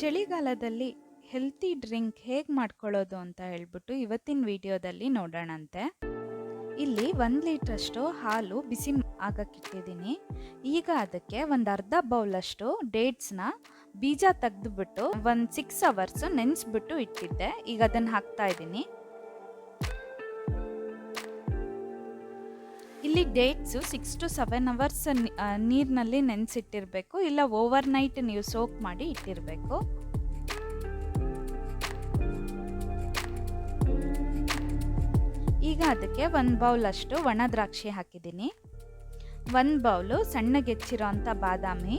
ಚಳಿಗಾಲದಲ್ಲಿ healthy drink ಹೇಗೆ ಮಾಡ್ಕೊಳ್ಳೋದು ಅಂತ ಹೇಳ್ಬಿಟ್ಟು ಇವತ್ತಿನ ವಿಡಿಯೋದಲ್ಲಿ ನೋಡೋಣಂತೆ. ಇಲ್ಲಿ ಒಂದು ಲೀಟ್ರಷ್ಟು ಹಾಲು ಬಿಸಿ ಆಗಕ್ಕಿಟ್ಟಿದ್ದೀನಿ ಈಗ ಅದಕ್ಕೆ ಒಂದು ಅರ್ಧ ಬೌಲಷ್ಟು ಡೇಟ್ಸ್ನ ಬೀಜ ತೆಗೆದುಬಿಟ್ಟು ಒಂದು ಸಿಕ್ಸ್ ಅವರ್ಸು ನೆನೆಸ್ಬಿಟ್ಟು ಇಟ್ಟಿದ್ದೆ. ಈಗ ಅದನ್ನು ಹಾಕ್ತಾ ಇದ್ದೀನಿ. ಇಲ್ಲಿ dates six to seven hours ನೀರಿನಲ್ಲಿ ನೆನೆಸಿಟ್ಟಿರಬೇಕು. ಇಲ್ಲ ಓವರ್ ನೈಟ್ ನೀವು ಸೋಕ್ ಮಾಡಿ ಇಟ್ಟಿರಬೇಕು. ಈಗ ಅದಕ್ಕೆ ಒಂದು ಬೌಲಷ್ಟು ಒಣ ದ್ರಾಕ್ಷಿ ಹಾಕಿದ್ದೀನಿ. ಒಂದು ಬೌಲು ಸಣ್ಣಗೆ ಹೆಚ್ಚಿರೋ ಅಂಥ ಬಾದಾಮಿ.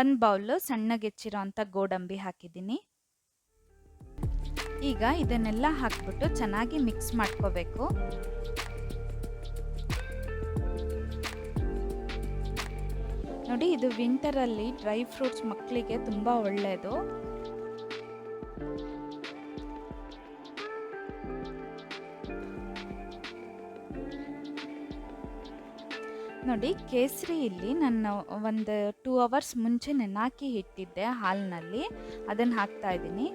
ಒಂದು ಬೌಲು ಸಣ್ಣಗೆಚ್ಚಿರೋ ಅಂಥ ಗೋಡಂಬಿ ಹಾಕಿದ್ದೀನಿ. ಈಗ ಇದನ್ನೆಲ್ಲ ಹಾಕ್ಬಿಟ್ಟು ಚೆನ್ನಾಗಿ ಮಿಕ್ಸ್ ಮಾಡ್ಕೋಬೇಕು. ನೋಡಿ, ಇದು ವಿಂಟರಲ್ಲಿ ಡ್ರೈ ಫ್ರೂಟ್ಸ್ ಮಕ್ಕಳಿಗೆ ತುಂಬ ಒಳ್ಳೆಯದು ನೋಡಿ ಕೇಸರಿ ಇಲ್ಲಿ ನಾನು ಒಂದು ಟೂ ಅವರ್ಸ್ ಮುಂಚೆ ನೆನಾಕಿ ಇಟ್ಟಿದ್ದೆ ಹಾಲಿನಲ್ಲಿ. ಅದನ್ನು ಹಾಕ್ತಾ ಇದ್ದೀನಿ.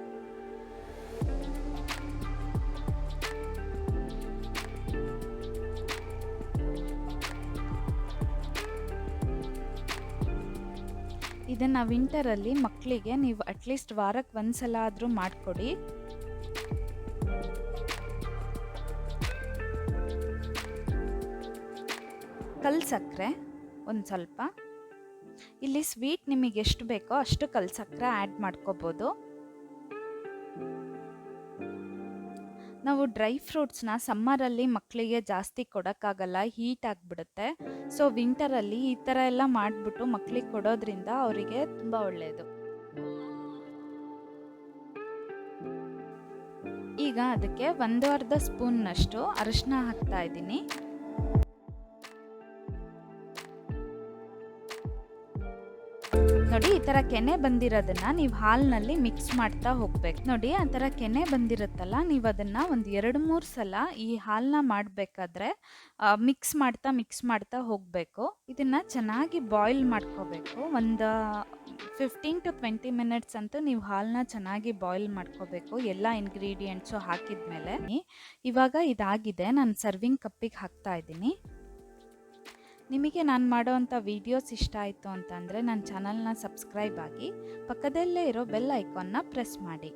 ಇದನ್ನು ವಿಂಟರಲ್ಲಿ ಮಕ್ಕಳಿಗೆ ನೀವು ಅಟ್ಲೀಸ್ಟ್ ವಾರಕ್ಕೆ ಒಂದು ಸಲ ಆದರೂ ಮಾಡಿಕೊಡಿ. ಕಲ್ ಸಕ್ಕರೆ, ಒಂದು ಸ್ವಲ್ಪ. ಇಲ್ಲಿ ಸ್ವೀಟ್ ನಿಮಗೆ ಎಷ್ಟು ಬೇಕೋ ಅಷ್ಟು ಕಲ್ ಸಕ್ಕರೆ ಆ್ಯಡ್ ಮಾಡ್ಕೋಬೋದು. ನಾವು ಡ್ರೈ ಫ್ರೂಟ್ಸ್ನ ಸಮ್ಮರಲ್ಲಿ ಮಕ್ಕಳಿಗೆ ಜಾಸ್ತಿ ಕೊಡೋಕ್ಕಾಗಲ್ಲ, ಹೀಟ್ ಆಗಿಬಿಡುತ್ತೆ. ಸೊ, ವಿಂಟರಲ್ಲಿ ಈ ಥರ ಎಲ್ಲ ಮಾಡಿಬಿಟ್ಟು ಮಕ್ಕಳಿಗೆ ಕೊಡೋದ್ರಿಂದ ಅವರಿಗೆ ತುಂಬ ಒಳ್ಳೆಯದು ಈಗ ಅದಕ್ಕೆ ಒಂದು ಅರ್ಧ ಸ್ಪೂನ್ನಷ್ಟು ಅರಿಶಿನ ಹಾಕ್ತಾ ಇದ್ದೀನಿ. ನೋಡಿ, ಈ ಥರ ಕೆನೆ ಬಂದಿರೋದನ್ನ ನೀವು ಹಾಲಿನಲ್ಲಿ ಮಿಕ್ಸ್ ಮಾಡ್ತಾ ಹೋಗ್ಬೇಕು. ನೋಡಿ, ಆ ಥರ ಕೆನೆ ಬಂದಿರುತ್ತಲ್ಲ, ನೀವು ಅದನ್ನು ಒಂದು ಎರಡು ಮೂರು ಸಲ ಈ ಹಾಲನ್ನ ಮಾಡಬೇಕಾದ್ರೆ ಮಿಕ್ಸ್ ಮಾಡ್ತಾ ಮಿಕ್ಸ್ ಮಾಡ್ತಾ ಹೋಗಬೇಕು. ಇದನ್ನು ಚೆನ್ನಾಗಿ ಬಾಯ್ಲ್ ಮಾಡ್ಕೋಬೇಕು. ಒಂದು ಫಿಫ್ಟೀನ್ ಟು ಟ್ವೆಂಟಿ ಮಿನಿಟ್ಸ್ ಅಂತೂ ನೀವು ಹಾಲನ್ನ ಚೆನ್ನಾಗಿ ಬಾಯ್ಲ್ ಮಾಡ್ಕೋಬೇಕು, ಎಲ್ಲ ಇಂಗ್ರೀಡಿಯೆಂಟ್ಸು ಹಾಕಿದ ಮೇಲೆ ಇವಾಗ ಇದಾಗಿದೆ, ನಾನು ಸರ್ವಿಂಗ್ ಕಪ್ಪಿಗೆ ಹಾಕ್ತಾ ಇದ್ದೀನಿ. ನಿಮಗೆ ನಾನು ಮಾಡೋವಂಥ ವೀಡಿಯೋಸ್ ಇಷ್ಟ ಆಯಿತು ಅಂತಂದರೆ ನನ್ನ ಚಾನಲ್ನ ಸಬ್ಸ್ಕ್ರೈಬ್ ಆಗಿ ಪಕ್ಕದಲ್ಲೇ ಇರೋ ಬೆಲ್ ಐಕಾನ್ನ ಪ್ರೆಸ್ ಮಾಡಿ.